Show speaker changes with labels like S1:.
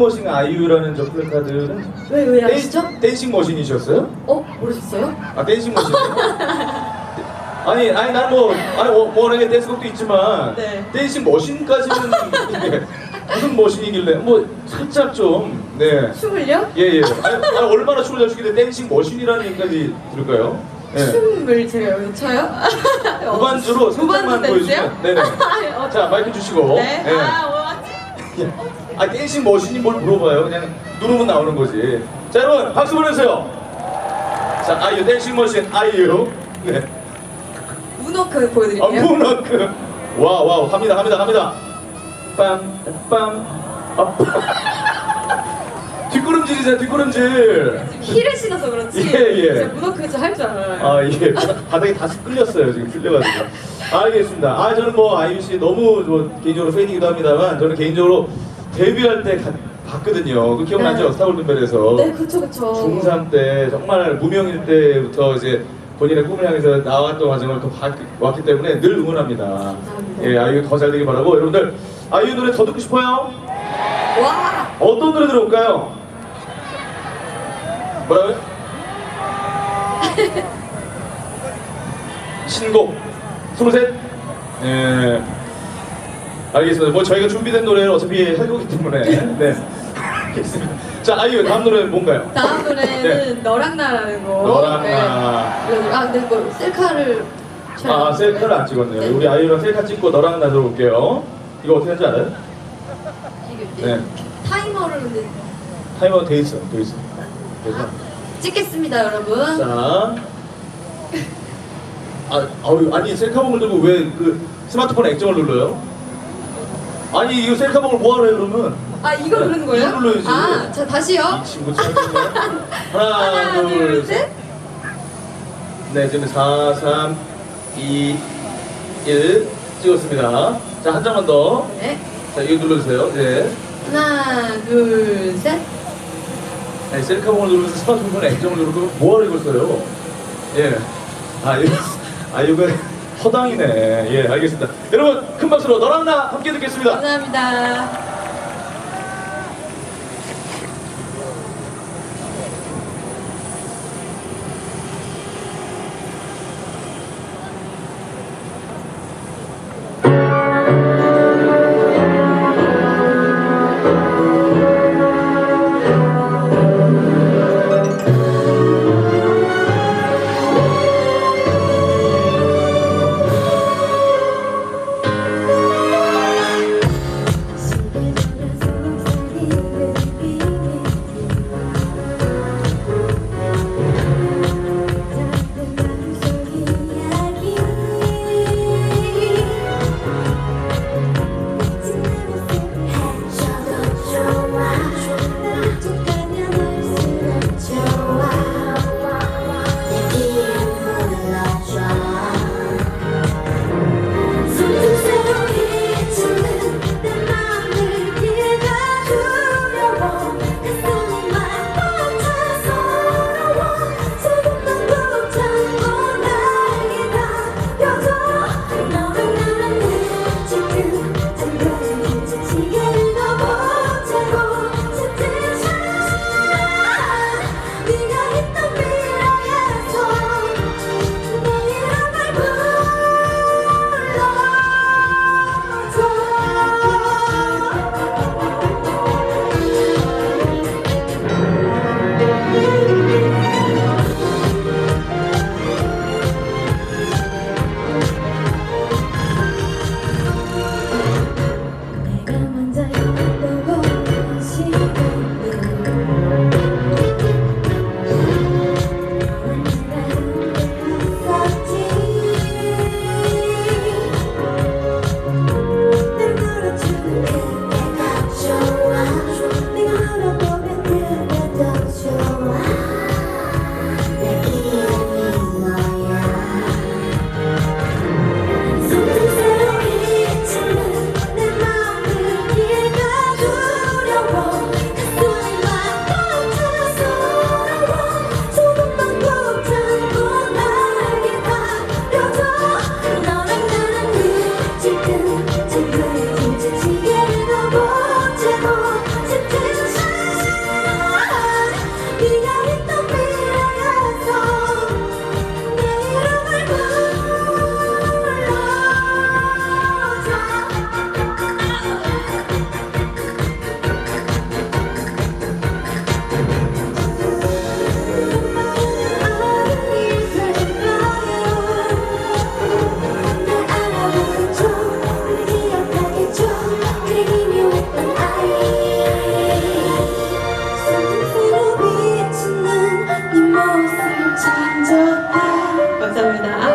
S1: 머신 아이유라는 저 플래카드는
S2: 왜, 왜 아시죠?
S1: 댄- 댄싱 머신이셨어요?
S2: 어? 모르셨어요?
S1: 아 댄싱 머신. 아니 아니 난 뭐 아니 뭐 워낙에 댄스곡도 있지만
S2: 네.
S1: 댄싱 머신까지는 무슨 머신이길래 뭐 살짝 좀 네.
S2: 춤을요?
S1: 예 예. 아니, 아니 얼마나 춤을 잘 추길래 댄싱 머신이라는 얘기까지 들을까요? 예.
S2: 춤을 제가 여기서 춰요?
S1: 무반주로 살짝만
S2: 댄스요?
S1: 보여주면 네네.
S2: 어,
S1: 자 마이크 주시고.
S2: 네.
S1: 예.
S2: 아, 뭐,
S1: 아 댄싱 머신이 뭘 물어봐요. 그냥 누르면 나오는 거지. 자 여러분 박수 보내주세요. 자 아이유 댄싱 머신 아이유. 네.
S2: 문워크
S1: 아
S2: 보여드릴게요.
S1: 문워크. 와우 합니다 합니다 합니다. 빰빰. 아, 뒷걸음질이잖아 뒷걸음질.
S2: 힐을 신어서 그렇지.
S1: 예, 예.
S2: 제가 문워크 잘할줄 알아요.
S1: 아 이게 바닥에 다시 끌렸어요 지금 끌려가지고. 알겠습니다. 아 저는 뭐 아이유 씨 너무 뭐 개인적으로 팬이기도 합니다만 저는 개인적으로 데뷔할 때 가- 봤거든요. 그 기억나죠?
S2: 네.
S1: 스타골든벨에서.
S2: 네, 그쵸, 그쵸.
S1: 중3 때 정말 무명일 때부터 이제 본인의 꿈을 향해서 나왔던 과정을 또 봤- 왔기 때문에 늘 응원합니다.
S2: 감사합니다.
S1: 예, 아이유 더 잘 되길 바라고 여러분들 아이유 노래 더 듣고 싶어요?
S2: 와!
S1: 어떤 노래 들어볼까요? 뭐라고요? 신곡 스물셋? 예. 알겠습니다. 뭐 저희가 준비된 노래를 어차피 할 거기 때문에 네. 알겠습니다. 자 아이유 다음 노래 뭔가요?
S2: 다음 노래는
S1: 네.
S2: 너랑 나라는 거.
S1: 너랑
S2: 네.
S1: 나.
S2: 그래서- 아, 근데 뭐 셀카를 촬영-
S1: 아 셀카를 안 찍었네요.
S2: 네.
S1: 우리 아이유랑 셀카 찍고 너랑 나 들어볼게요. 이거 어떻게 하는지 알아요?
S2: 이게
S1: 네.
S2: 타이머를 근데
S1: 타이머 돼 있어, 돼 있어. 그래서
S2: 찍겠습니다, 여러분.
S1: 자. 아, 아유, 아니 셀카봉을 들고 왜 그 스마트폰 액정을 눌러요? 아니 이거 셀카봉을 뭐하러 해 그러면?
S2: 아, 이거
S1: 네,
S2: 누르는 거예요?
S1: 이거 눌러야지.
S2: 아, 자, 다시요.
S1: 이 친구 참 하나,
S2: 하나, 둘, 셋.
S1: 네, 지금 4, 3, 2, 1 찍었습니다. 자, 한 장만 더.
S2: 네.
S1: 자, 이거 눌러주세요. 네.
S2: 하나, 둘, 셋.
S1: 아니, 셀카봉을 누르면서 스마트폰 액정을 누르고 뭐하러 이걸 써요? 예. 아, 이거, 아, 이거 허당이네. 예, 알겠습니다. 여러분, 큰 박수로 너랑 나 함께 듣겠습니다. 감사합니다.
S2: 감사합니다.